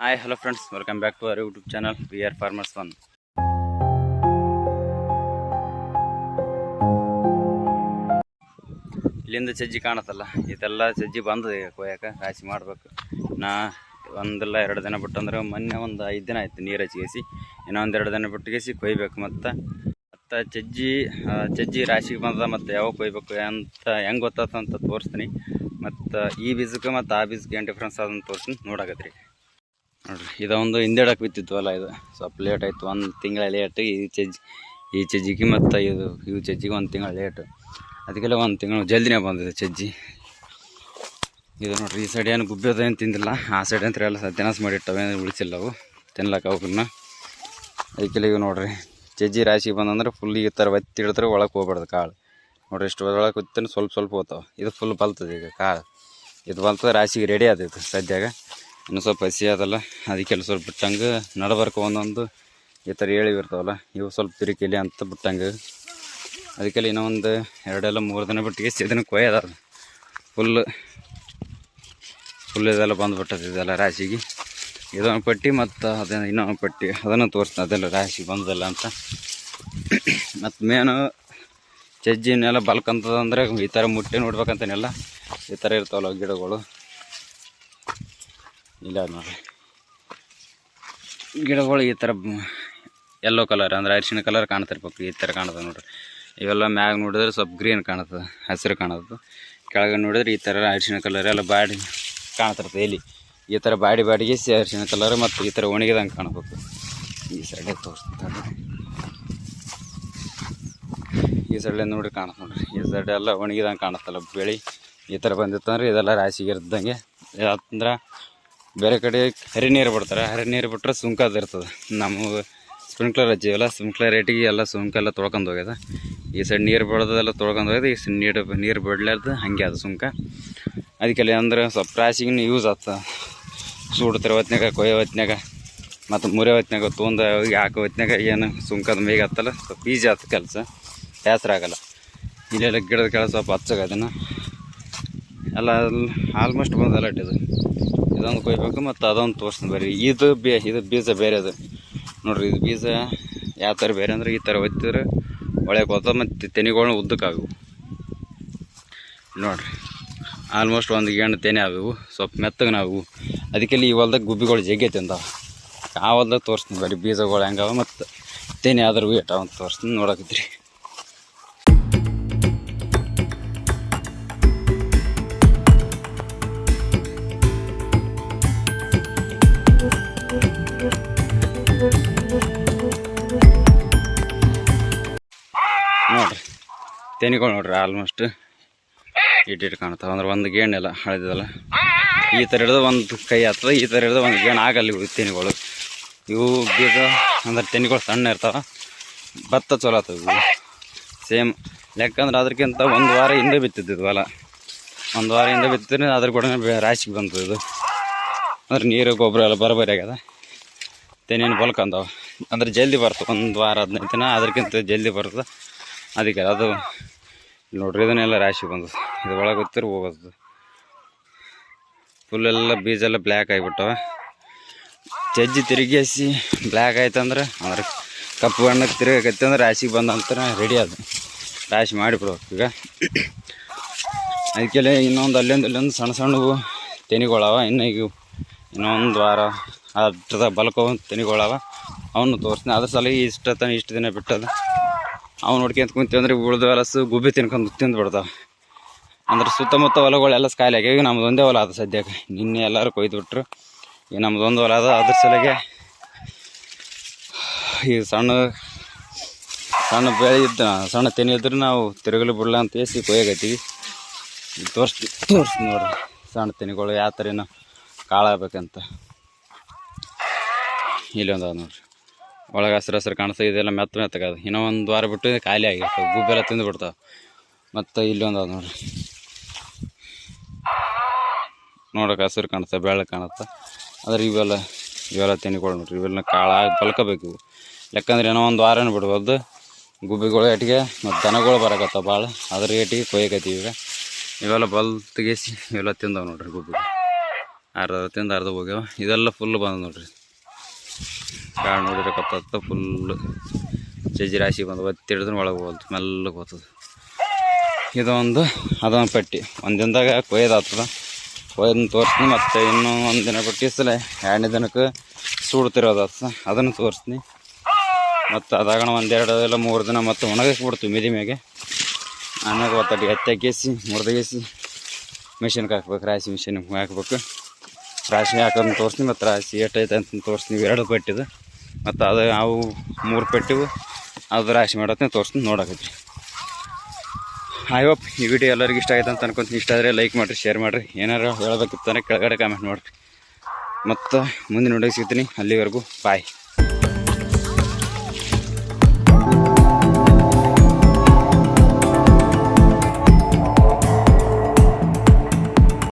Hi hello friends welcome back to our YouTube channel we are farmers one ಇಲ್ಲಿಂದ ಸಜ್ಜಿ ಕಾಣತ್ತಲ್ಲ. ಇದೆಲ್ಲ ಸಜ್ಜಿ ಬಂದದೆ ಈಗ ಕೊಯ್ಯಾಕ, ರಾಶಿ ಮಾಡ್ಬೇಕು. ನಾ ಒಂದಲ್ಲ ಎರಡು ದಿನ ಬಿಟ್ಟು ಅಂದ್ರೆ ಮೊನ್ನೆ ಒಂದು ಐದು ದಿನ ಆಯ್ತು ನೀರು ಹಚ್ಚಿಗೆಸಿ. ಇನ್ನೂ ಎರಡು ದಿನ ಬಿಟ್ಟುಗೆಸಿ ಕೊಯ್ಬೇಕು ಮತ್ತು. ಮತ್ತು ಚಜ್ಜಿ ಚಜ್ಜಿ ರಾಶಿಗೆ ಬಂದದ ಮತ್ತು ಯಾವಾಗ ಕೊಯ್ಬೇಕು ಅಂತ ಹೆಂಗೆ ಗೊತ್ತಾತ ಅಂತ ತೋರಿಸ್ತೀನಿ. ಮತ್ತು ಈ ಬೀಜಕ್ಕೆ ಮತ್ತು ಆ ಬೀಜಕ್ಕೆ ಏನು ಡಿಫ್ರೆನ್ಸ್ ಅದನ್ನು ತೋರಿಸ್ತೀನಿ. ನೋಡಕತ್ರಿ. ನೋಡ್ರಿ ಇದೊಂದು ಹಿಂದೆಡಕ್ಕೆ ಬಿತ್ತಿದ್ವಲ್ಲ ಇದು. ಸ್ವಲ್ಪ ಲೇಟ್ ಆಯಿತು, ಒಂದು ತಿಂಗಳ ಲೇಟ್ ಈ ಚಜ್ಜಿ, ಈ ಚಜ್ಜಿಗೆ ಮತ್ತು ಇದು, ಇವು ಚಜ್ಜಿಗೆ ಒಂದು ತಿಂಗಳ ಲೇಟು ಅದಕ್ಕೆಲ್ಲ ಒಂದು ತಿಂಗಳು ಜಲ್ದಿನೇ ಬಂದಿದೆ ಚಜ್ಜಿ. ಇದು ನೋಡ್ರಿ, ಈ ಸೈಡ್ ಏನು ಗುಬ್ಬಿ ಅದೇನು ತಿಂದಿಲ್ಲ. ಆ ಸೈಡ್ ಅಂತ ಎಲ್ಲ ಸತ್ಯನಾಸ ಮಾಡಿಟ್ಟವೆ ಉಳಿಸಿಲ್ಲ ಅವು. ತಿನ್ಲಕ್ಕ ಅವನ್ನ ಅದಕ್ಕೆಲ್ಲ ಇವು ನೋಡ್ರಿ, ಚಜ್ಜಿ ರಾಶಿ ಬಂದಂದ್ರೆ ಫುಲ್ ಈ ಥರ ಒತ್ತಿ ಹಿಡಿದ್ರೆ ಒಳಗೆ ಹೋಗ್ಬಾರ್ದು ಕಾಳು. ನೋಡ್ರಿ, ಇಷ್ಟು ಒಳಗೆ ಕೂತೀನಿ ಸ್ವಲ್ಪ ಸ್ವಲ್ಪ ಹೋಗ್ತಾವೆ. ಇದು ಫುಲ್ ಬಲ್ತದೆ ಈಗ ಕಾಳು. ಇದು ಬಲ್ತದೆ ರಾಶಿಗೆ ರೆಡಿ ಆದ ಇದು ಸದ್ಯಾಗ. ಇನ್ನು ಸ್ವಲ್ಪ ಹಸಿ ಅದಲ್ಲ ಅದಕ್ಕೆಲ್ಲ ಸ್ವಲ್ಪ ಬಿಟ್ಟಂಗೆ ನಡಬರ್ಕ ಒಂದೊಂದು ಈ ಥರ ಇರ್ತಾವಲ್ಲ, ಇವು ಸ್ವಲ್ಪ ತಿರುಕಿಲಿ ಅಂತ ಬಿಟ್ಟಂಗೆ. ಅದಕ್ಕೆಲ್ಲ ಇನ್ನೊಂದು ಎರಡೆಲ್ಲ ಮೂರು ದಿನ ಬಿಟ್ಟಿಗೆ ಇದನ್ನು ಕೊಯ್ಯದ ಫುಲ್ ಫುಲ್ ಇದೆಲ್ಲ ಬಂದುಬಿಟ್ಟದ ಇದೆಲ್ಲ ರಾಶಿಗೆ. ಇದೊಂದು ಪಟ್ಟಿ ಮತ್ತು ಅದನ್ನು ಇನ್ನೊಂದು ಪಟ್ಟಿ, ಅದನ್ನು ತೋರಿಸ್ತೀನಿ ಅದೆಲ್ಲ ರಾಶಿ ಬಂದದಲ್ಲ ಅಂತ. ಮತ್ತು ಮೇನು ಚಜ್ಜಿನೆಲ್ಲ ಬಲ್ಕಂತದಂದ್ರೆ ಈ ಥರ ಮುಟ್ಟೆ ನೋಡ್ಬೇಕಂತನೆಲ್ಲ. ಈ ಥರ ಇರ್ತಾವಲ್ಲ ಗಿಡಗಳು. ಇಲ್ಲ ನೋಡ್ರಿ. ಗಿಡಗಳು ಈ ಥರ ಯೆಲ್ಲೋ ಕಲರ್ ಅಂದ್ರೆ ಅರಿಶಿನ ಕಲರ್ ಕಾಣ್ತಿರ್ಬೇಕು, ಈ ಥರ ಕಾಣ್ತದೆ ನೋಡ್ರಿ. ಇವೆಲ್ಲ ಮ್ಯಾಗ ನೋಡಿದ್ರೆ ಸ್ವಲ್ಪ ಗ್ರೀನ್ ಕಾಣುತ್ತೆ ಹಸಿರು ಕಾಣುತ್ತೆ ಕೆಳಗೆ ನೋಡಿದ್ರೆ ಈ ಥರ ಅರಿಶಿನ ಕಲರ್ ಎಲ್ಲ ಬಾಡಿ ಕಾಣ್ತಿರ್ತದೆ ಎಲ್ಲಿ? ಈ ಥರ ಬಾಡಿ ಬಾಡಿಗೆ ಸಿ ಅರಿಶಿನ ಕಲರ್ ಮತ್ತು ಈ ಥರ ಒಣಗಿದಂಗೆ ಕಾಣಬೇಕು. ಈ ಸೈಡೇ ತೋರಿಸ್ತಾರೆ ಈ ಸೈಡ್ ನೋಡಿ ಕಾಣುತ್ತೆ ನೋಡ್ರಿ. ಈ ಸೈಡ್ ಎಲ್ಲ ಒಣಗಿದಂಗೆ ಕಾಣುತ್ತಲ್ಲ ಬೆಳೆ. ಈ ಥರ ಬಂದಿತ್ತಂದ್ರೆ ಇದೆಲ್ಲ ರಾಶಿಗೆ ಇರ್ದಂಗೆ. ಯಾಕಂದ್ರೆ ಬೇರೆ ಕಡೆ ಹರಿ ನೀರು ಬಿಡ್ತಾರೆ. ಹರಿ ನೀರು ಬಿಟ್ಟರೆ ಸುಂಕ ಇರ್ತದೆ. ನಮ್ಮ ಸ್ಪ್ರಿಂಕ್ಲರ್ ಹಚ್ಚಿವಲ್ಲ ಸ್ಪ್ರಿಂಕ್ಲರ್ ರೇಟಿಗೆ ಎಲ್ಲ ಸುಂಕ ಎಲ್ಲ ತೊಳ್ಕೊಂಡು ಹೋಗ್ಯದ ಈ ಸೈಡ್ ನೀರು ಬಿಡೋದೆಲ್ಲ ತೊಳ್ಕೊಂಡು ಹೋಗ್ಯದ ಈ ಸೈಡ್ ನೀರು ನೀರು ಬಿಡ್ಲಾರ್ದು ಹಾಗೆ ಅದು ಸುಂಕ. ಅದಕ್ಕೆಲ್ಲ ಅಂದ್ರೆ ಸ್ವಲ್ಪ ಪ್ರಾಸಿಗೂ ಯೂಸ್ ಆಗ್ತದೆ. ಸೂಡ್ತಿರೋ ಹೊತ್ನ್ಯಾಗ ಕೊಯ್ಯೋ ಹೊತ್ನ್ಯಾಗ, ಮತ್ತು ಮುರಿಯೋ ಹೊತ್ನಾಗ ತೊಂದ ಹಾಕೋ ಹೊತ್ನ್ಯಾಗ ಏನು ಸುಂಕದ ಮೇಗ ಹತ್ತಲ್ಲ ಸ್ವಲ್ಪ ಈಜಿ ಆಯ್ತು ಕೆಲಸ. ಬೇಸರ ಆಗಲ್ಲ. ಇಲ್ಲೆಲ್ಲ ಗಿಡದ ಕೆಳಗೆ ಸ್ವಲ್ಪ ಹಚ್ಚಗ ಅದನ್ನು ಎಲ್ಲ ಆಲ್ಮೋಸ್ಟ್ ಬಂದಲ್ಲ ಇದು. ಇದೊಂದು ಕೊಯ್ಬೇಕು ಮತ್ತು ಅದೊಂದು ತೋರಿಸ್ತೀನಿ ಬರ್ರಿ. ಇದು ಬೇ ಇದು ಬೀಜ ಬೇರೆ ಅದು. ನೋಡ್ರಿ, ಇದು ಬೀಜ ಯಾವ ಥರ ಬೇರೆ ಅಂದ್ರೆ ಈ ಥರ ಒತ್ತಿದ್ರೆ ಒಳಗೆ ಹೋದ ಮತ್ತು ತೆನೆಗಳ್ನ ಉದ್ದಕ್ಕಾಗವು ನೋಡ್ರಿ ಆಲ್ಮೋಸ್ಟ್ ಒಂದು ಗಂಡು ತೆನೆ ಆಗಿವು, ಸ್ವಲ್ಪ ಮೆತ್ತಗೆ ನಾವು ಅದಕ್ಕೆ ಈ ಹೊಲ್ದಾಗ ಗುಬ್ಬಿಗಳು ಜಗ್ಗಿ ತಿಂದಾವ ಆ ಹೊಲ್ದಾಗ ತೋರಿಸ್ತೀನಿ ಬರೀ ಬೀಜಗಳು ಹೆಂಗವ ಮತ್ತು ತೆನೆ ಆದ್ರೂ ವೇಟ್ ಅಂತ ತೋರಿಸ್ತೀನಿ ನೋಡಕತ್ರಿ. ತೆನಿಗಳು ನೋಡ್ರಿ ಆಲ್ಮೋಸ್ಟ್ ಇಟ್ಟಿಟ್ಟು ಕಾಣ್ತಾವೆ ಅಂದ್ರೆ ಒಂದು ಗೇಣೆಲ್ಲ ಹಳೆದಲ್ಲ ಈ ಥರ ಹಿಡಿದು ಒಂದು ಕೈ ಆಗ್ತದೆ ಈ ಥರ ಹಿಡಿದು ಒಂದು ಗೇಣ್ ಆಗಲ್ಲ ಇವು ತೆನಿಗಳು. ಇವು ಬೀಜ, ಅಂದ್ರೆ ತೆನಿಗಳು ಸಣ್ಣ ಇರ್ತಾವ. ಭತ್ತ ಚಲೋ ಆಗ್ತವೆ ಇವು. ಸೇಮ್ ಲೆಕ್ಕ ಅಂದ್ರೆ ಅದಕ್ಕಿಂತ ಒಂದು ವಾರ ಹಿಂದೆ ಬಿತ್ತಿದ್ದು ಹೊಲ. ಒಂದು ವಾರ ಹಿಂದೆ ಬಿತ್ತಿದ್ರೆ ಅದ್ರ ಕೂಡ ರಾಶಿಗೆ ಬಂತು ಇದು. ಅಂದ್ರೆ ನೀರು, ಗೊಬ್ಬರ ಎಲ್ಲ ಬರೋಬರಿ ಆಗ್ಯದ. ತೆನೇನು ಬಲ್ಕಂದವ ಅಂದ್ರೆ ಜಲ್ದಿ ಬರ್ತವೆ ಒಂದು ವಾರ ಹದಿನೈದು ದಿನ ಅದಕ್ಕಿಂತ ಜಲ್ದಿ ಬರ್ತದೆ. ಅದಕ್ಕೆ ಅದು ಇಲ್ಲಿ ನೋಡ್ರಿ, ಇದನ್ನೆಲ್ಲ ರಾಶಿ ಬಂದದ ಇದು ಒಳಗೆ ಗೊತ್ತಿರ ಹೋಗೋದು. ಫುಲ್ಲೆಲ್ಲ ಬೀಜ ಎಲ್ಲ ಬ್ಲ್ಯಾಕ್ ಆಗಿಬಿಟ್ಟವ. ಜಜ್ಜಿ ತಿರುಗಿಸಿ ಬ್ಲ್ಯಾಕ್ ಆಯ್ತಂದ್ರೆ ಅಂದ್ರೆ ಕಪ್ಪು ಬಣ್ಣಕ್ಕೆ ತಿರುಗಕ್ಕೆ ಅಂದ್ರೆ ರಾಶಿಗೆ ಬಂದಂತ ರೆಡಿ ಅದು. ರಾಶಿ ಮಾಡಿಬಿಡ್ಬೇಕು ಈಗ. ಅದಕ್ಕೆಲ್ಲ ಇನ್ನೊಂದು ಅಲ್ಲೊಂದು ಅಲ್ಲೊಂದು ಸಣ್ಣ ಸಣ್ಣವು ತೆನಿಗಳವ. ಇನ್ನು ಈಗ ಇನ್ನೊಂದು ವಾರ ಅದ್ರದ ಬಲ್ಕೋ ತೆನಿಗಳವ. ಅವನು ತೋರಿಸ್ತೀನಿ. ಅದ್ರ ಸಲ ಇಷ್ಟ ತನ ಇಷ್ಟು ದಿನ ಬಿಟ್ಟದ. ಅವ್ನು ನೋಡ್ಕೊಂತ ಕುಂತೀವಿ ಅಂದ್ರೆ ಉಳ್ದ ಹೊಲಸು ಗುಬ್ಬಿ ತಿನ್ಕೊಂಡು ತಿಂದು ಬಿಡ್ತಾವೆ. ಅಂದ್ರೆ ಸುತ್ತಮುತ್ತ ಹೊಲಗಳೆಲ್ಲ ಖಾಲಿ ಆಗ್ಯಾವ. ಈಗ ನಮ್ದು ಒಂದೇ ಹೊಲ ಅದು ಸದ್ಯಕ್ಕೆ. ನಿನ್ನೆ ಎಲ್ಲರೂ ಕೊಯ್ದು ಬಿಟ್ರು. ಈಗ ನಮ್ದು ಒಂದು ಹೊಲ ಅದ ಅದ್ರ ಸಲಗೆ ಈ ಸಣ್ಣ ಸಣ್ಣ ಬೆಳೆ ಇದ್ದ ಸಣ್ಣ ತೆನೆ ಇದ್ರೆ ನಾವು ತಿರುಗಲು ಬಿಡಲ್ಲ ಅಂತ ಹೇಸಿ ಕೊಯ್ಯಾಗತ್ತೀವಿ ತೋರಿಸ್ತೀವಿ ತೋರ್ಸ್ ನೋಡ್ರಿ ಸಣ್ಣ ತೆನೆಗಳು ಯಾವ ಥರ ಏನೋ ಕಾಳಾಗಬೇಕಂತ ಇಲ್ಲೊಂದು ನೋಡ್ರಿ. ಒಳಗೆ ಹಸಿರು ಹಸಿರು ಕಾಣಿಸ್ತಾ ಇದೆಲ್ಲ ಮೆತ್ತ ಮೆತ್ತಗದು ಇನ್ನೂ ಒಂದು ವಾರ ಬಿಟ್ಟು ಖಾಲಿ ಆಗಿರ್ತವೆ ಗುಬ್ಬೆಲ್ಲ ತಿಂದು ಬಿಡ್ತಾವೆ. ಮತ್ತು ಇಲ್ಲಿ ಒಂದು ಅದ ನೋಡ್ರಿ. ನೋಡೋಕೆ ಹಸಿರು ಕಾಣುತ್ತೆ ಬೆಳ್ಳ ಕಾಣುತ್ತೆ. ಆದರೆ ಇವೆಲ್ಲ ಇವೆಲ್ಲ ತೆನಿಗಳು ನೋಡ್ರಿ, ಇವೆಲ್ಲ ಕಾಳ ಬಲ್ಕೋಬೇಕು ಇವು. ಯಾಕಂದ್ರೆ ಏನೋ ಒಂದು ವಾರ ಬಿಡ್ಬೋದು. ಗುಬ್ಬಿಗಳು ಏಟಿಗೆ ಮತ್ತು ದನಗಳು ಬರಕತ್ತಾವ ಭಾಳ ಅದ್ರ ಏಟಿಗೆ ಕೊಯ್ಯಕತ್ತೀವಿ ಈಗ. ಇವೆಲ್ಲ ಬಲ್ ತೆಗೆಸಿ ಇವೆಲ್ಲ ತಿಂದವು ನೋಡ್ರಿ ಗುಬ್ಬಿಗಳು. ಅರ್ಧ ತಿಂದು ಅರ್ಧ ಹೋಗ್ಯಾವ. ಇದೆಲ್ಲ ಫುಲ್ ಬಂದ ನೋಡ್ರಿ. ಕಾಳು ನೋಡಿದ್ರೆ ಕತ್ತ ಫುಲ್ ಜಜ್ಜಿ ರಾಶಿ ಬಂದು ಒತ್ತಿ ಹಿಡಿದ್ರೆ ಒಳಗೆ ಹೋಗ್ತು, ಮೆಲ್ಲಗೆ ಹೋಗ್ತದೆ. ಇದೊಂದು ಅದೊಂದು ಪಟ್ಟಿ. ಒಂದು ದಿನದಾಗ ಕೊಯ್ದಾಗ್ತದ ಕೊಯ್ದನ್ನ ತೋರಿಸ್ತೀನಿ, ಮತ್ತು ಇನ್ನೂ ಒಂದು ದಿನ ಬಿಟ್ಟು ಎರಡನೇ ದಿನಕ್ಕೆ ಸೂಡ್ತಿರೋದಾಗ್ತದೆ ಅದನ್ನು ತೋರಿಸ್ತೀನಿ. ಮತ್ತು ಅದಾಗ ಒಂದೆರಡು ಇಲ್ಲ ಮೂರು ದಿನ ಮತ್ತು ಒಣಗಿಸಿ ಬಿಡ್ತೀವಿ ಮಿದಿ ಮ್ಯಾಗೆ. ಆಮ್ಯಾಗ ಒತ್ತಡಿ ಹತ್ತಿ ಹಾಕಿಸಿ, ಮುರಿದಗಿಸಿ ಮಿಷಿನ್ಗೆ ಹಾಕ್ಬೇಕು, ರಾಶಿ ಮಿಷಿನ್ಗೆ ಹಾಕ್ಬೇಕು. ರಾಶಿ ಹಾಕೋದನ್ನ ತೋರಿಸ್ತೀನಿ, ಮತ್ತು ರಾಶಿ ಎಷ್ಟೈತೆ ಅಂತ ತೋರಿಸ್ತೀನಿ, ಎರಡು ಪೆಟ್ಟಿದು. ಮತ್ತು ಅದು ಅವು ಮೂರು ಪೆಟ್ಟಿವು ಅದು ರಾಶಿ ಮಾಡತ್ತೆ ತೋರಿಸ್ತೀನಿ ನೋಡಕತ್ತಿ ಐ ಹೋಪ್ ಈ ವಿಡಿಯೋ ಎಲ್ಲರಿಗೂ ಇಷ್ಟ ಆಯ್ತು ಅಂತ ಅನ್ಕೊಂತೀನಿ. ಇಷ್ಟ ಆದರೆ ಲೈಕ್ ಮಾಡಿರಿ ಶೇರ್ ಮಾಡಿರಿ. ಏನಾರು ಹೇಳಬೇಕಿತ್ತಾನೆ ಕೆಳಗಡೆ ಕಾಮೆಂಟ್ ಮಾಡಿರಿ. ಮತ್ತು ಮುಂದಿನ ನೋಡೋಕೆ ಸಿಗ್ತೀನಿ. ಅಲ್ಲಿವರೆಗೂ ಬಾಯ್